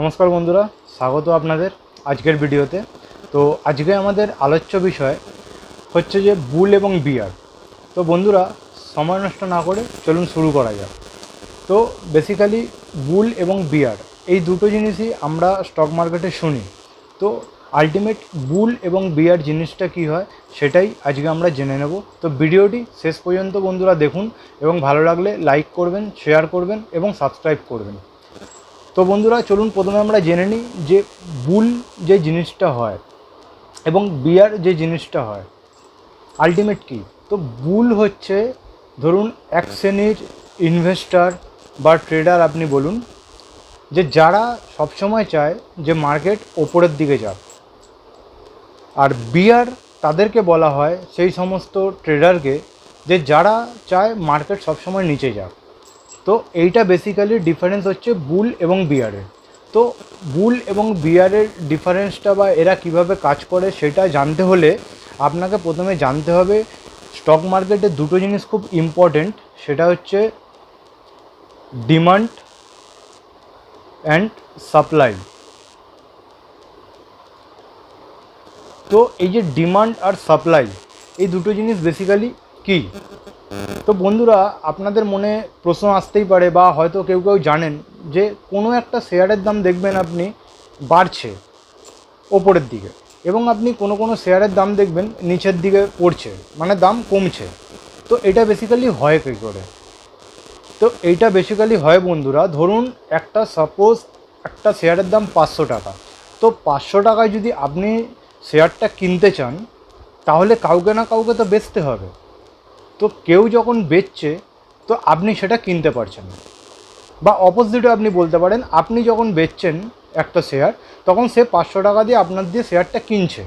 নমস্কার বন্ধুরা, স্বাগত আপনাদের আজকের ভিডিওতে। তো আজকে আমাদের আলোচ্য বিষয় হচ্ছে যে বুল এবং বিয়ার। তো বন্ধুরা, সময় নষ্ট না করে চলুন শুরু করা যাক। তো বেসিক্যালি বুল এবং বিয়ার, এই দুটো জিনিসই আমরা স্টক মার্কেটে শুনি। তো আলটিমেট বুল এবং বিয়ার জিনিসটা কি হয়, সেটাই আজকে আমরা জেনে নেব। তো ভিডিওটি শেষ পর্যন্ত বন্ধুরা দেখুন এবং ভালো লাগলে লাইক করবেন শেয়ার করবেন এবং সাবস্ক্রাইব করবেন। তো বন্ধুরা, চলুন প্রথমে আমরা জেনে নিই যে বুল যে জিনিসটা হয় এবং বিয়ার যে জিনিসটা হয় আলটিমেট কি? তো বুল হচ্ছে, ধরুন এক শ্রেণির ইনভেস্টার বা ট্রেডার আপনি বলুন, যে যারা সবসময় চায় যে মার্কেট ওপরের দিকে যাক। আর বিয়ার তাদেরকে বলা হয় সেই সমস্ত ট্রেডারকে যে যারা চায় মার্কেট সবসময় নিচে যাক। তো এইটা বেসিক্যালি ডিফারেন্স হচ্ছে বুল এবং বিয়ারের তো বুল এবং বিয়ারের ডিফারেন্সটা বা এরা কীভাবে কাজ করে সেটা জানতে হলে আপনাকে প্রথমে জানতে হবে স্টক মার্কেটে দুটো জিনিস খুব ইম্পর্টেন্ট সেটা হচ্ছে ডিমান্ড অ্যান্ড সাপ্লাই তো এই যে ডিমান্ড আর সাপ্লাই এই দুটো জিনিস বেসিক্যালি কী? তো বন্ধুরা, আপনাদের মনে প্রশ্ন আসতেই পারে বা হয়তো কেউ কেউ জানেন যে কোনো একটা শেয়ারের দাম দেখবেন আপনি বাড়ছে ওপরের দিকে এবং আপনি কোনো কোনো শেয়ারের দাম দেখবেন নিচের দিকে পড়ছে মানে দাম কমছে। তো এটা বেসিক্যালি হয় কী করে? তো এইটা বেসিক্যালি হয় বন্ধুরা, ধরুন একটা সাপোজ একটা শেয়ারের দাম পাঁচশো টাকা। তো পাঁচশো টাকায় যদি আপনি শেয়ারটা কিনতে চান, তাহলে কাউকে না কাউকে তো বেচতে হবে। তো কেউ যখন বেচছে, তো আপনি সেটা কিনতে পারছেন বা অপোজিটে আপনি বলতে পারেন, আপনি যখন বেচছেন একটা শেয়ার তখন সে পাঁচশো টাকা দিয়ে আপনার দিয়ে শেয়ারটা কিনছে।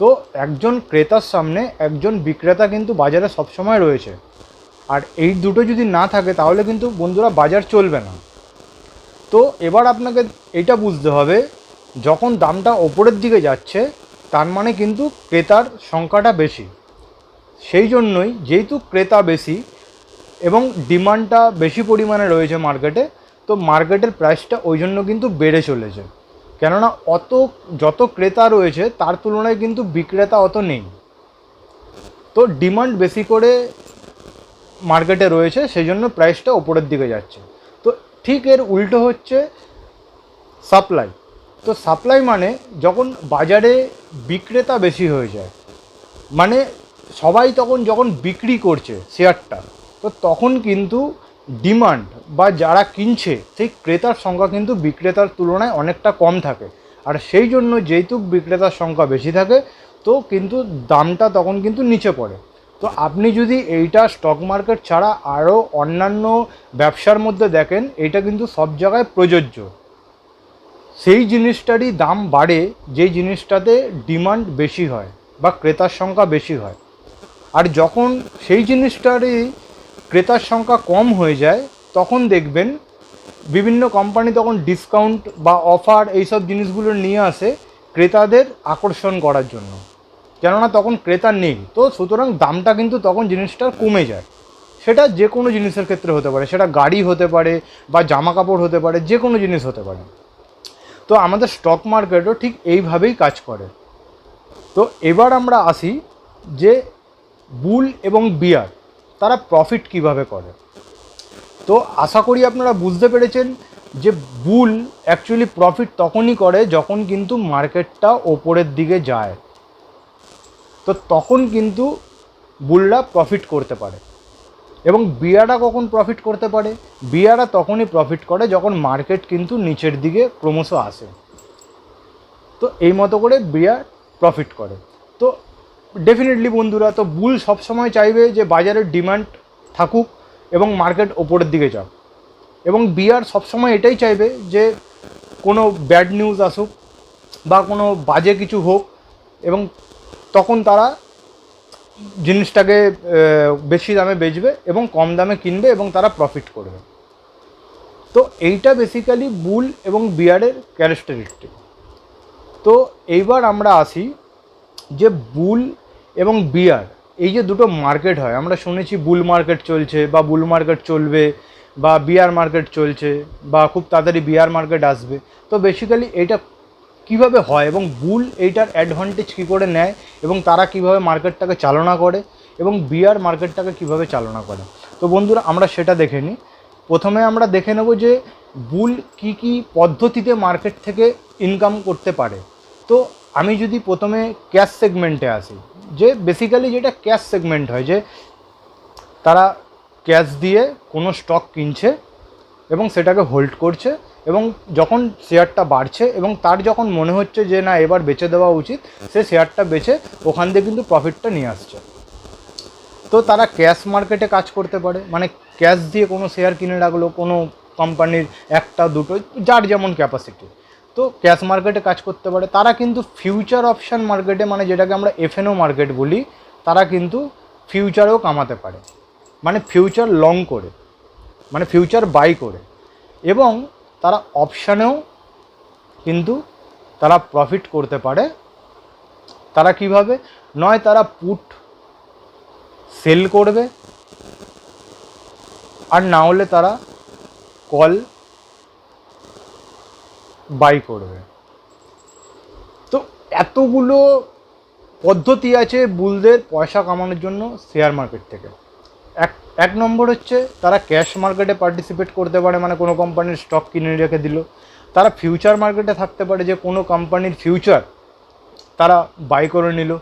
তো একজন ক্রেতার সামনে একজন বিক্রেতা কিন্তু বাজারে সবসময় রয়েছে। আর এই দুটো যদি না থাকে, তাহলে কিন্তু বন্ধুরা বাজার চলবে না। তো এবার আপনাকে এটা বুঝতে হবে, যখন দামটা ওপরের দিকে যাচ্ছে, তার মানে কিন্তু ক্রেতার সংখ্যাটা বেশি। সেই জন্যই যেহেতু ক্রেতা বেশি এবং ডিমান্ডটা বেশি পরিমাণে রয়েছে মার্কেটে, তো মার্কেটের প্রাইসটা ওই জন্য কিন্তু বেড়ে চলেছে। কেননা অত, যত ক্রেতা রয়েছে, তার তুলনায় কিন্তু বিক্রেতা অত নেই। তো ডিমান্ড বেশি করে মার্কেটে রয়েছে, সেই জন্য প্রাইসটা ওপরের দিকে যাচ্ছে। তো ঠিক এর উল্টো হচ্ছে সাপ্লাই। তো সাপ্লাই মানে যখন বাজারে বিক্রেতা বেশি হয়ে যায় মানে সবাই তখন যখন বিক্রি করছে শেয়ারটা, তো তখন কিন্তু ডিমান্ড বা যারা কিনছে, সেই ক্রেতার সংখ্যা কিন্তু বিক্রেতার তুলনায় অনেকটা কম থাকে। আর সেই জন্য যেহেতু বিক্রেতার সংখ্যা বেশি থাকে, তো কিন্তু দামটা তখন কিন্তু নিচে পড়ে। তো আপনি যদি এইটা স্টক মার্কেট ছাড়া আরও অন্যান্য ব্যবসার মধ্যে দেখেন, এটা কিন্তু সব জায়গায় প্রযোজ্য। সেই জিনিসটারই দাম বাড়ে, যেই জিনিসটাতে ডিমান্ড বেশি হয় বা ক্রেতার সংখ্যা বেশি হয়। আর যখন সেই জিনিসটারই ক্রেতার সংখ্যা কম হয়ে যায়, তখন দেখবেন বিভিন্ন কোম্পানি তখন ডিসকাউন্ট বা অফার এইসব জিনিসগুলো নিয়ে আসে ক্রেতাদের আকর্ষণ করার জন্য। কেননা তখন ক্রেতা নেই। তো সুতরাং দামটা কিন্তু তখন জিনিসটার কমে যায়। সেটা যে কোনো জিনিসের ক্ষেত্রে হতে পারে। সেটা গাড়ি হতে পারে বা জামা কাপড় হতে পারে যে কোনো জিনিস হতে পারে। তো আমাদের স্টক মার্কেটও ঠিক এইভাবেই কাজ করে। তো এবার আমরা আসি যে বুল এবং বিয়ার, তারা প্রফিট কীভাবে করে? তো আশা করি আপনারা বুঝতে পেরেছেন যে বুল অ্যাকচুয়ালি প্রফিট তখনই করে যখন কিন্তু মার্কেটটা ওপরের দিকে যায়। তো তখন কিন্তু বুলরা প্রফিট করতে পারে। এবং বিয়ারা কখন প্রফিট করতে পারে? বিয়ারা তখনই প্রফিট করে যখন মার্কেট কিন্তু নিচের দিকে ক্রমশ আসে। তো এই মতো করে বিয়ার প্রফিট করে। তো ডেফিনেটলি বন্ধুরা, তো বুল সবসময় চাইবে যে বাজারের ডিমান্ড থাকুক এবং মার্কেট ওপরের দিকে যাক। এবং বিয়ার সবসময় এটাই চাইবে যে কোনো ব্যাড নিউজ আসুক বা কোনো বাজে কিছু হোক এবং তখন তারা জিনিসটাকে বেশি দামে বেচবে এবং কম দামে কিনবে এবং তারা প্রফিট করবে। তো এইটা বেসিক্যালি বুল এবং বিয়ারের ক্যারেক্টারিস্টিক তো এইবার আমরা আসি যে বুল এবং বিয়ার, এই যে দুটো মার্কেট হয়, আমরা শুনেছি বুল মার্কেট চলছে বা বুল মার্কেট চলবে বা বিয়ার মার্কেট চলছে বা খুব তাড়াতাড়ি বিয়ার মার্কেট আসবে। তো বেসিক্যালি এটা কীভাবে হয় এবং বুল এইটার অ্যাডভান্টেজ কী করে নেয় এবং তারা কীভাবে মার্কেটটাকে চালনা করে এবং বিয়ার মার্কেটটাকে কীভাবে চালনা করে। তো বন্ধুরা, আমরা সেটা দেখে নিই। প্রথমে আমরা দেখে নেব যে বুল কি কি পদ্ধতিতে মার্কেট থেকে ইনকাম করতে পারে। তো আমি যদি প্রথমে ক্যাশ সেগমেন্টে আসি যে বেসিক্যালি যেটা ক্যাশ সেগমেন্ট হয়, যে তারা ক্যাশ দিয়ে কোনো স্টক কিনছে এবং সেটাকে হোল্ড করছে এবং যখন শেয়ারটা বাড়ছে এবং তার যখন মনে হচ্ছে যে না, এবার বেচে দেওয়া উচিত, সে শেয়ারটা বেচে ওখান দিয়ে কিন্তু প্রফিটটা নিয়ে আসছে। তো তারা ক্যাশ মার্কেটে কাজ করতে পারে মানে ক্যাশ দিয়ে কোনো শেয়ার কিনে রাখল, কোনো কোম্পানির একটা, দুটো, যার যেমন ক্যাপাসিটি তো ক্যাশ মার্কেটে কাজ করতে পারে। তারা কিন্তু ফিউচার অপশান মার্কেটে মানে যেটাকে আমরা এফএনও মার্কেট বলি, তারা কিন্তু ফিউচারেও কামাতে পারে। মানে ফিউচার লং করে মানে ফিউচার বাই করে। এবং তারা অপশানেও কিন্তু তারা প্রফিট করতে পারে। তারা কীভাবে? নয়, তারা পুট সেল করবে। আর না হলে তারা কল বাই করবে। তো এতগুলো পদ্ধতি আছে বুলদের পয়সা কামানোর জন্য শেয়ার মার্কেট থেকে। এক এক নম্বর হচ্ছে তারা ক্যাশ মার্কেটে পার্টিসিপেট করতে পারে মানে কোনো কোম্পানির স্টক কিনে রেখে দিল। তারা ফিউচার মার্কেটে থাকতে পারে যে কোনো কোম্পানির ফিউচার তারা বাই করে নিল।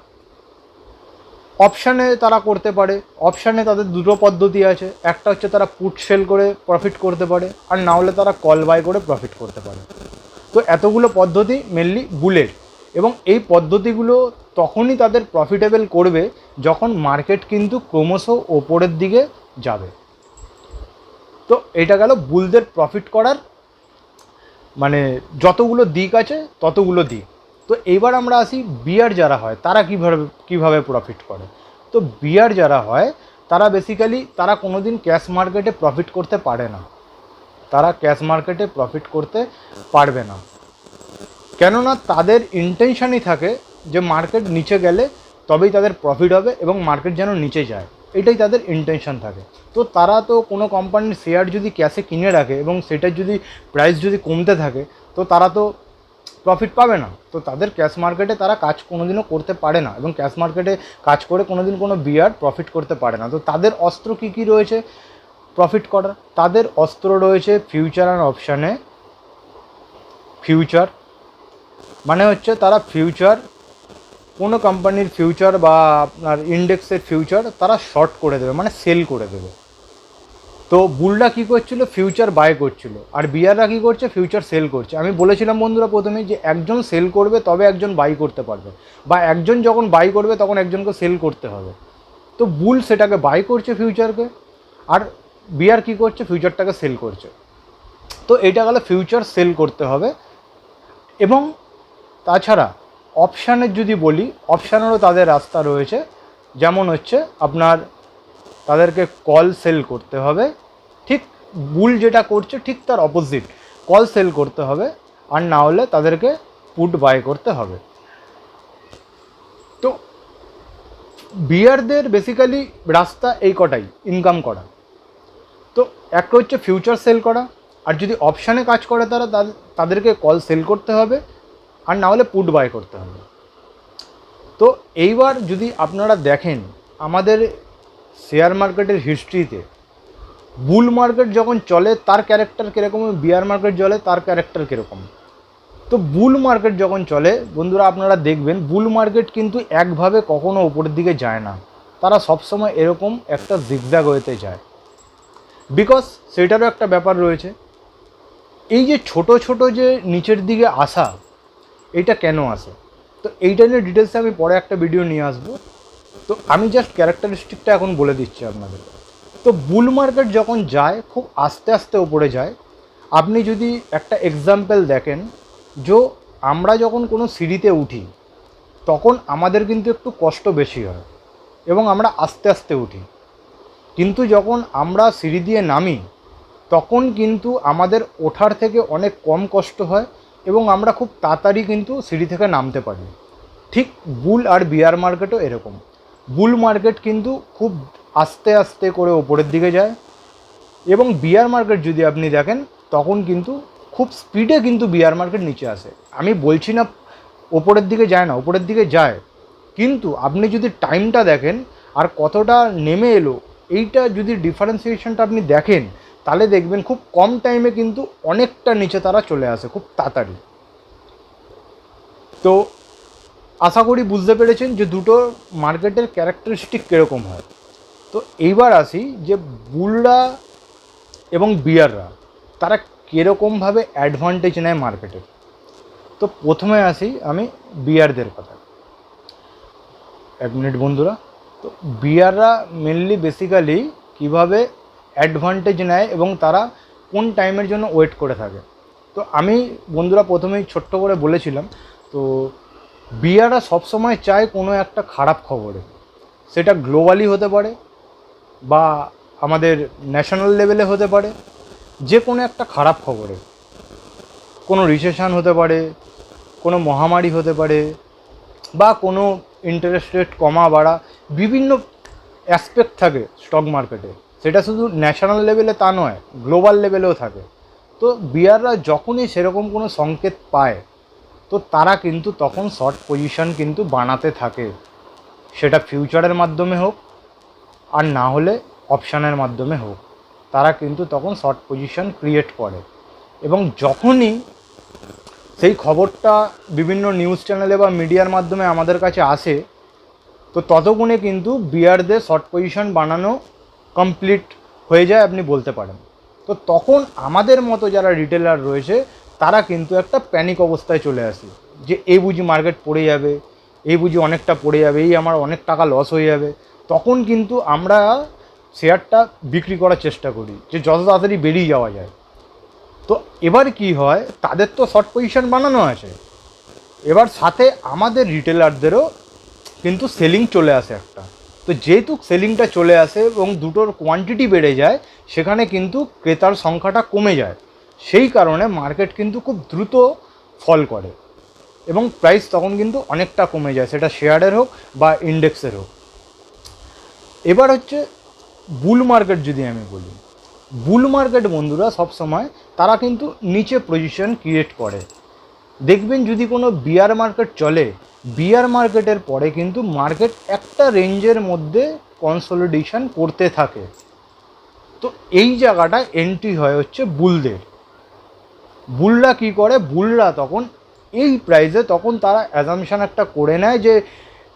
অপশানে তারা করতে পারে অপশানে তাদের দুটো পদ্ধতি আছে। একটা হচ্ছে তারা পুট সেল করে প্রফিট করতে পারে, আর না হলে তারা কল বাই করে প্রফিট করতে পারে। তো এতগুলো পদ্ধতি মেনলি বুলের এবং এই পদ্ধতিগুলো তখনই তাদের প্রফিটেবল করবে যখন মার্কেট কিন্তু ক্রমশ ওপরের দিকে যাবে। তো এটা গেল বুলদের প্রফিট করার মানে যতগুলো দিক আছে ততগুলো দিক। তো এইবার আমরা আসি বিয়ার যারা হয়, তারা কীভাবে কীভাবে প্রফিট করে? তো বিয়ার যারা হয়, তারা বেসিক্যালি তারা কোনো দিন ক্যাশ মার্কেটে প্রফিট করতে পারে না। তারা ক্যাশ মার্কেটে প্রফিট করতে পারবে না। কেননা তাদের ইন্টেনশনই থাকে যে মার্কেট নিচে গেলে তবেই তাদের প্রফিট হবে এবং মার্কেট যেন নিচে যায়। এটাই তাদের ইন্টেনশন থাকে। তো তারা তো কোনো কোম্পানির শেয়ার যদি ক্যাশে কিনে রাখে এবং সেটার যদি প্রাইস যদি কমতে থাকে, তো তারা তো প্রফিট পাবে না। তো তাদের ক্যাশ মার্কেটে তারা কাজ কোনোদিনও করতে পারে না এবং ক্যাশ মার্কেটে কাজ করে কোনোদিন কোনো বিয়ার প্রফিট করতে পারে না। তো তাদের অস্ত্র কী কী রয়েছে প্রফিট করার। তাদের অস্ত্র রয়েছে ফিউচার অ্যান্ড অপশানে ফিউচার মানে হচ্ছে তারা ফিউচার কোনো কোম্পানির ফিউচার বা আপনার ইন্ডেক্সের ফিউচার তারা শর্ট করে দেবে মানে সেল করে দেবে। তো বুলরা কী করছিল? ফিউচার বাই করছিল। আর বিয়াররা কী করছে? ফিউচার সেল করছে। আমি বলেছিলাম বন্ধুরা প্রথমে যে একজন সেল করবে, তবে একজন বাই করতে পারবে। বা একজন যখন বাই করবে, তখন একজনকে সেল করতে হবে। তো বুল সেটাকে বাই করছে ফিউচারকে আর বিয়ার কী করছে? ফিউচারটাকে সেল করছে। তো এটা গেলে ফিউচার সেল করতে হবে। এবং তাছাড়া অপশানের যদি বলি অপশানেরও তাদের রাস্তা রয়েছে। যেমন হচ্ছে আপনার তাদেরকে কল সেল করতে হবে। ঠিক বুল যেটা করছে, ঠিক তার অপোজিট কল সেল করতে হবে। আর না হলে তাদেরকে পুট বাই করতে হবে। তো বিয়ারদের বেসিক্যালি রাস্তা এই কটাই ইনকাম করা। একটা হচ্ছে ফিউচার সেল করা, আর যদি অপশানে কাজ করে তারা তাদের- তাদেরকে কল সেল করতে হবে, আর না হলে পুট বাই করতে হবে। তো এইবার যদি আপনারা দেখেন, আমাদের শেয়ার মার্কেটের হিস্ট্রিতে বুল মার্কেট যখন চলে, তার ক্যারেক্টার কীরকম বিয়ার মার্কেট চলে, তার ক্যারেক্টার কীরকম। তো বুল মার্কেট যখন চলে, বন্ধুরা আপনারা দেখবেন বুল মার্কেট কিন্তু একভাবে কখনো উপরের দিকে যায় না। তারা সবসময় এরকম একটা জিগজ্যাগ হয়েতে যায়। বিকজ সেটারও একটা ব্যাপার রয়েছে। এই যে ছোট ছোট যে নিচের দিকে আসা, এটা কেন আসে? তো এইটা নিয়ে ডিটেলসে আমি পরে একটা ভিডিও নিয়ে আসব। তো আমি জাস্ট ক্যারেক্টারিস্টিকটা এখন বলে দিচ্ছি আপনাদের। তো বুল মার্কেট যখন যায়, খুব আস্তে আস্তে ওপরে যায়, আপনি যদি একটা এক্সাম্পল দেখেন, যে আমরা যখন কোনো সিঁড়িতে উঠি, তখন আমাদের কিন্তু একটু কষ্ট বেশি হয় এবং আমরা আস্তে আস্তে উঠি। কিন্তু যখন আমরা সিঁড়ি দিয়ে নামি, তখন কিন্তু আমাদের ওঠার থেকে অনেক কম কষ্ট হয় এবং আমরা খুব তাড়াতাড়ি কিন্তু সিঁড়ি থেকে নামতে পারি। ঠিক বুল আর বিয়ার মার্কেটও এরকম। বুল মার্কেট কিন্তু খুব আস্তে আস্তে করে ওপরের দিকে যায় এবং বিয়ার মার্কেট যদি আপনি দেখেন, তখন কিন্তু খুব স্পিডে কিন্তু বিয়ার মার্কেট নিচে আসে। আমি বলছি না ওপরের দিকে যায় না, ওপরের দিকে যায়। কিন্তু আপনি যদি টাইমটা দেখেন আর কতটা নেমে এলো এইটা যদি ডিফারেন্সিয়েশনটা আপনি দেখেন, তাহলে দেখবেন খুব কম টাইমে কিন্তু অনেকটা নিচে তারা চলে আসে, খুব তাড়াতাড়ি। তো আশা করি বুঝতে পেরেছেন যে দুটো মার্কেটের ক্যারেক্টারিস্টিক কীরকম হয়। তো এইবার আসি যে বুলরা এবং বিয়াররা, তারা কীরকমভাবে অ্যাডভান্টেজ নেয় মার্কেটের তো প্রথমে আসি আমি বিয়ারদের কথা। এক মিনিট বন্ধুরা। তো বিয়াররা মেনলি বেসিক্যালি কীভাবে অ্যাডভান্টেজ নেয় এবং তারা কোন টাইমের জন্য ওয়েট করে থাকে। তো আমি বন্ধুরা প্রথমেই ছোট্ট করে বলেছিলাম, তো বিয়াররা সবসময় চায় কোনো একটা খারাপ খবরে। সেটা গ্লোবালি হতে পারে বা আমাদের ন্যাশনাল লেভেলে হতে পারে, যে কোনো একটা খারাপ খবরে। কোনো রিসেশন হতে পারে, কোনো মহামারী হতে পারে বা কোনো ইন্টারেস্ট রেট কমা বাড়া বিভিন্ন অ্যাসপেক্ট থাকে স্টক মার্কেটে সেটা শুধু ন্যাশনাল লেভেলে তা নয় গ্লোবাল লেভেলেও থাকে। তো বিয়াররা যখনই সেরকম কোনো সংকেত পায়, তো তারা কিন্তু তখন শর্ট পজিশন কিন্তু বানাতে থাকে। সেটা ফিউচারের মাধ্যমে হোক, আর না হলে অপশানের মাধ্যমে হোক। তারা কিন্তু তখন শর্ট পজিশন ক্রিয়েট করে। এবং যখনই সেই খবরটা বিভিন্ন নিউজ চ্যানেলে বা মিডিয়ার মাধ্যমে আমাদের কাছে আসে তো ততগুণে কিন্তু বিয়ারদের শর্ট পজিশন বানানো কমপ্লিট হয়ে যায় আপনি বলতে পারেন। তো তখন আমাদের মতো যারা রিটেলার রয়েছে, তারা কিন্তু একটা প্যানিক অবস্থায় চলে আসে যে, এই বুঝি মার্কেট পড়ে যাবে, এই বুঝি অনেকটা পড়ে যাবে, এই আমার অনেক টাকা লস হয়ে যাবে। তখন কিন্তু আমরা শেয়ারটা বিক্রি করার চেষ্টা করি যে, যত তাড়াতাড়ি বেরিয়ে যাওয়া যায়। তো এবার কি হয়, তাদের তো শর্ট পজিশন বানানো আছে। এবার সাথে আমাদের রিটেলারদেরও কিন্তু সেলিং চলে আসে একটা। তো যেহেতু সেলিংটা চলে আসে এবং দুটোর কোয়ান্টিটি বেড়ে যায়, সেখানে কিন্তু ক্রেতার সংখ্যাটা কমে যায়। সেই কারণে মার্কেট কিন্তু খুব দ্রুত ফল করে এবং প্রাইস তখন কিন্তু অনেকটা কমে যায়, সেটা শেয়ারের হোক বা ইন্ডেক্সের হোক। এবার হচ্ছে বুল মার্কেট যদি আমি বলি বুল মার্কেট বন্ধুরা সবসময় তারা কিন্তু নিচে পজিশন ক্রিয়েট করে। দেখবেন যদি কোনো বিয়ার মার্কেট চলে বিয়ার মার্কেটের পরে কিন্তু মার্কেট একটা রেঞ্জের মধ্যে কনসলিডেশন করতে থাকে। তো এই জায়গাটা এন্ট্রি হয় হচ্ছে বুলদের। বুলরা কি করে? বুলরা তখন এই প্রাইসে তখন তারা অ্যাজামশান একটা করে নেয় যে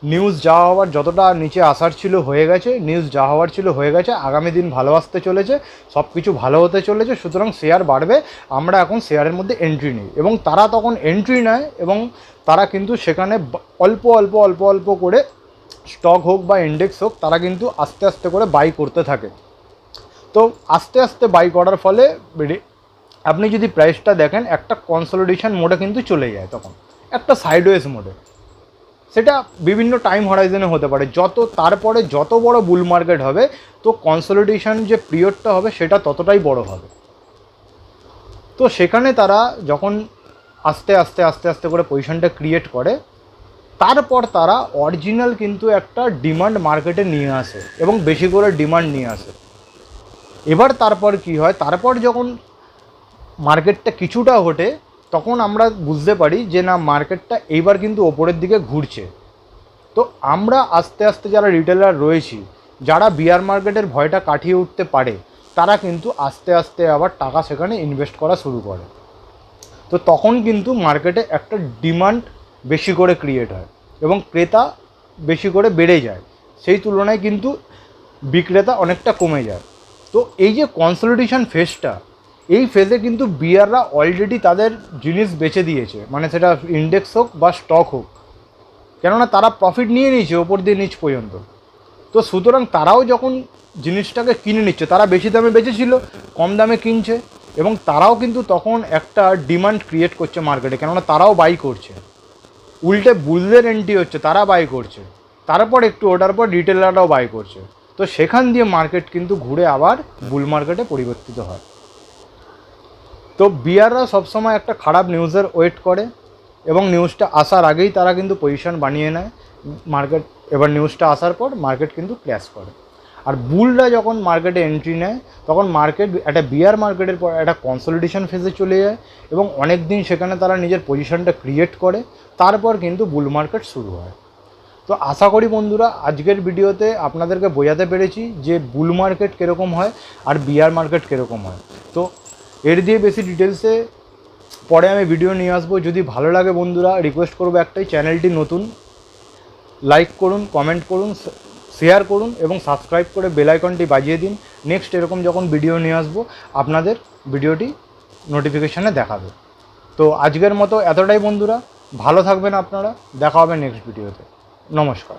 নিউজ যা হওয়ার যতটা নিচে আসার ছিল হয়ে গেছে নিউজ যা হওয়ার ছিল হয়ে গেছে, আগামী দিন ভালো আসতে চলেছে সব কিছু ভালো হতে চলেছে, সুতরাং শেয়ার বাড়বে, আমরা এখন শেয়ারের মধ্যে এন্ট্রি নিই। এবং তারা তখন এন্ট্রি নেয় এবং তারা কিন্তু সেখানে অল্প অল্প অল্প অল্প করে স্টক হোক বা ইন্ডেক্স হোক, তারা কিন্তু আস্তে আস্তে করে বাই করতে থাকে। তো আস্তে আস্তে বাই করার ফলে আপনি যদি প্রাইসটা দেখেন, একটা কনসলিডেশন মোডে কিন্তু চলে যায় তখন। একটা সাইডওয়েজ মোডে সেটা বিভিন্ন টাইম হরাইজনে হতে পারে। যত, তারপরে যত বড় বুল মার্কেট হবে, তো কনসলিডেশন যে পিরিয়ডটা হবে, সেটা ততটাই বড় হবে। তো সেখানে তারা যখন আস্তে আস্তে আস্তে আস্তে করে পজিশনটা ক্রিয়েট করে, তারপর তারা অরিজিনাল কিন্তু একটা ডিমান্ড মার্কেটে নিয়ে আসে এবং বেশি করে ডিমান্ড নিয়ে আসে। এবার তারপর কি হয়? তারপর যখন মার্কেটটা কিছুটা ওঠে তখন আমরা বুঝতে পারি যে না, মার্কেটটা এইবার কিন্তু ওপরের দিকে ঘুরছে। তো আমরা আস্তে আস্তে যারা রিটেলার রয়েছি, যারা বিয়ার মার্কেটের ভয়টা কাটিয়ে উঠতে পারে, তারা কিন্তু আস্তে আস্তে আবার টাকা সেখানে ইনভেস্ট করা শুরু করে। তো তখন কিন্তু মার্কেটে একটা ডিমান্ড বেশি করে ক্রিয়েট হয় এবং ক্রেতা বেশি করে বেড়ে যায়। সেই তুলনায় কিন্তু বিক্রেতা অনেকটা কমে যায়। তো এই যে কনসলিডেশন ফেজটা এই ফেজে কিন্তু বিয়াররা অলরেডি তাদের জিনিস বেচে দিয়েছে। মানে সেটা ইন্ডেক্স হোক বা স্টক হোক। কেননা তারা প্রফিট নিয়ে নিয়েছে ওপর দিয়ে নিচ পর্যন্ত। তো সুতরাং তারাও যখন জিনিসটাকে কিনে নিচ্ছে, তারা বেশি দামে বেচেছিল, কম দামে কিনছে এবং তারাও কিন্তু তখন একটা ডিমান্ড ক্রিয়েট করছে মার্কেটে কেননা তারাও বাই করছে। উল্টে বুলদের এন্ট্রি হচ্ছে, তারা বাই করছে। তারপর একটু ওটার পর রিটেলাররাও বাই করছে। তো সেখান দিয়ে মার্কেট কিন্তু ঘুরে আবার বুল মার্কেটে পরিবর্তিত হয়। তো বিয়াররা সবসময় একটা খারাপ নিউজের ওয়েট করে এবং নিউজটা আসার আগেই তারা কিন্তু পজিশন বানিয়ে নেয়। মার্কেট এবার নিউজটা আসার পর মার্কেট কিন্তু ক্র্যাশ করে। আর বুলরা যখন মার্কেটে এন্ট্রি নেয়, তখন মার্কেট একটা বিয়ার মার্কেটের পর একটা কনসলিডেশন ফেজে চলে যায় এবং অনেক দিন সেখানে তারা নিজের পজিশনটা ক্রিয়েট করে, তারপর কিন্তু বুল মার্কেট শুরু হয়। তো আশা করি বন্ধুরা, আজকের ভিডিওতে আপনাদেরকে বোঝাতে পেরেছি যে বুল মার্কেট কীরকম হয় আর বিয়ার মার্কেট কীরকম হয়। তো এর দিয়ে বেশি ডিটেলসে পরে আমি ভিডিও নিয়ে আসব। যদি ভালো লাগে বন্ধুরা রিকোয়েস্ট করব একটাই চ্যানেলটি নতুন লাইক করুন কমেন্ট করুন শেয়ার করুন এবং সাবস্ক্রাইব করে বেল আইকনটি বাজিয়ে দিন। নেক্সট এরকম যখন ভিডিও নিয়ে আসব, আপনাদের ভিডিওটি নোটিফিকেশানে দেখাবে। তো আজকের মতো এতটাই বন্ধুরা। ভালো থাকবেন আপনারা। দেখা হবে নেক্সট ভিডিওতে নমস্কার।